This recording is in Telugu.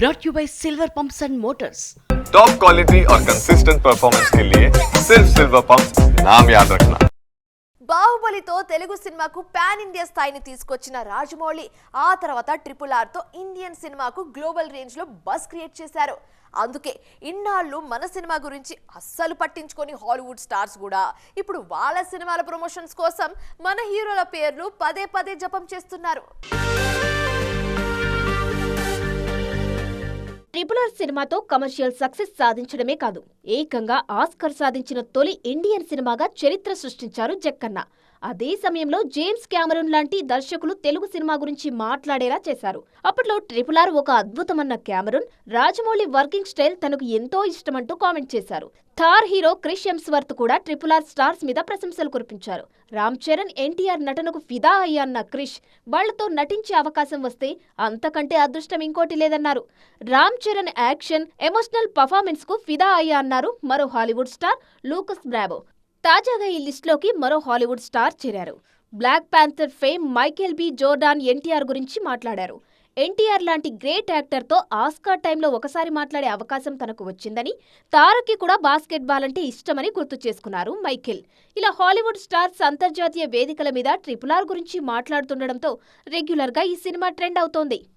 brought you by Silver Pumps and Motors. Top quality और कंसिस्टेंट परफॉर्मेंस के लिए सिर्फ सिल्वर पंप नाम याद रखना బాహుబలితో తెలుగు సినిమాకు పాన్ ఇండియా స్థాయిని తీసుకొచ్చిన రాజమౌళి ఆ తర్వాత ట్రిపుల్ ఆర్తో ఇండియన్ సినిమాకు గ్లోబల్ రేంజ్లో బస్ క్రియేట్ చేశారు అందుకే ఇన్నాళ్ళు మన సినిమా గురించి అస్సలు పట్టించుకొని హాలీవుడ్ స్టార్స్ కూడా ఇప్పుడు వాళ్ళ సినిమాల ప్రమోషన్స్ కోసం మన హీరోల పేర్లు పదే పదే జపం చేస్తున్నారు ట్రిపుల్ ఆర్ సినిమాతో కమర్షియల్ సక్సెస్ సాధించడమే కాదు. ఏకంగా ఆస్కర్ సాధించిన తొలి ఇండియన్ సినిమాగా చరిత్ర సృష్టించారు జక్కన్న. అదే సమయంలో జేమ్స్ క్యామరూన్ లాంటి దర్శకులు తెలుగు సినిమా గురించి మాట్లాడేలా చేశారు. అప్పట్లో ట్రిపుల్ ఆర్ ఒక అద్భుతమన్న క్యామరూన్ రాజమౌళి వర్కింగ్ స్టైల్ తనకు ఎంతో ఇష్టమంటూ కామెంట్ చేశారు. థార్ హీరో క్రిష్ ఎంస్వర్త్ కూడా ట్రిపుల్ ఆర్ స్టార్స్ మీద ప్రశంసలు కురిపించారు. రామ్ చరణ్ ఎన్టీఆర్ నటనకు ఫిదా అయ్యన్న క్రిష్ వాళ్ళతో నటించే అవకాశం వస్తే అంతకంటే అదృష్టం ఇంకోటి లేదన్నారు. రామ్ చరణ్ యాక్షన్ ఎమోషనల్ పర్ఫార్మెన్స్కు ఫిదా అయ్యా అన్నారు మరో హాలీవుడ్ స్టార్ లూకస్ బ్రావో తాజాగా ఈ లిస్టులోకి మరో హాలీవుడ్ స్టార్ చేరారు. Black Panther fame Michael B Jordan NTR గురించి మాట్లాడారు. ఎన్టీఆర్ లాంటి గ్రేట్ యాక్టర్తో ఆస్కార్ టైంలో ఒకసారి మాట్లాడే అవకాశం తనకు వచ్చిందని తారక్కి కూడా బాస్కెట్ బాల్ అంటే ఇష్టమని గుర్తు చేసుకున్నారు మైఖేల్ ఇలా హాలీవుడ్ స్టార్స్ అంతర్జాతీయ వేదికల మీద ట్రిపుల్ ఆర్ గురించి మాట్లాడుతుండడంతో రెగ్యులర్గా ఈ సినిమా ట్రెండ్ అవుతోంది.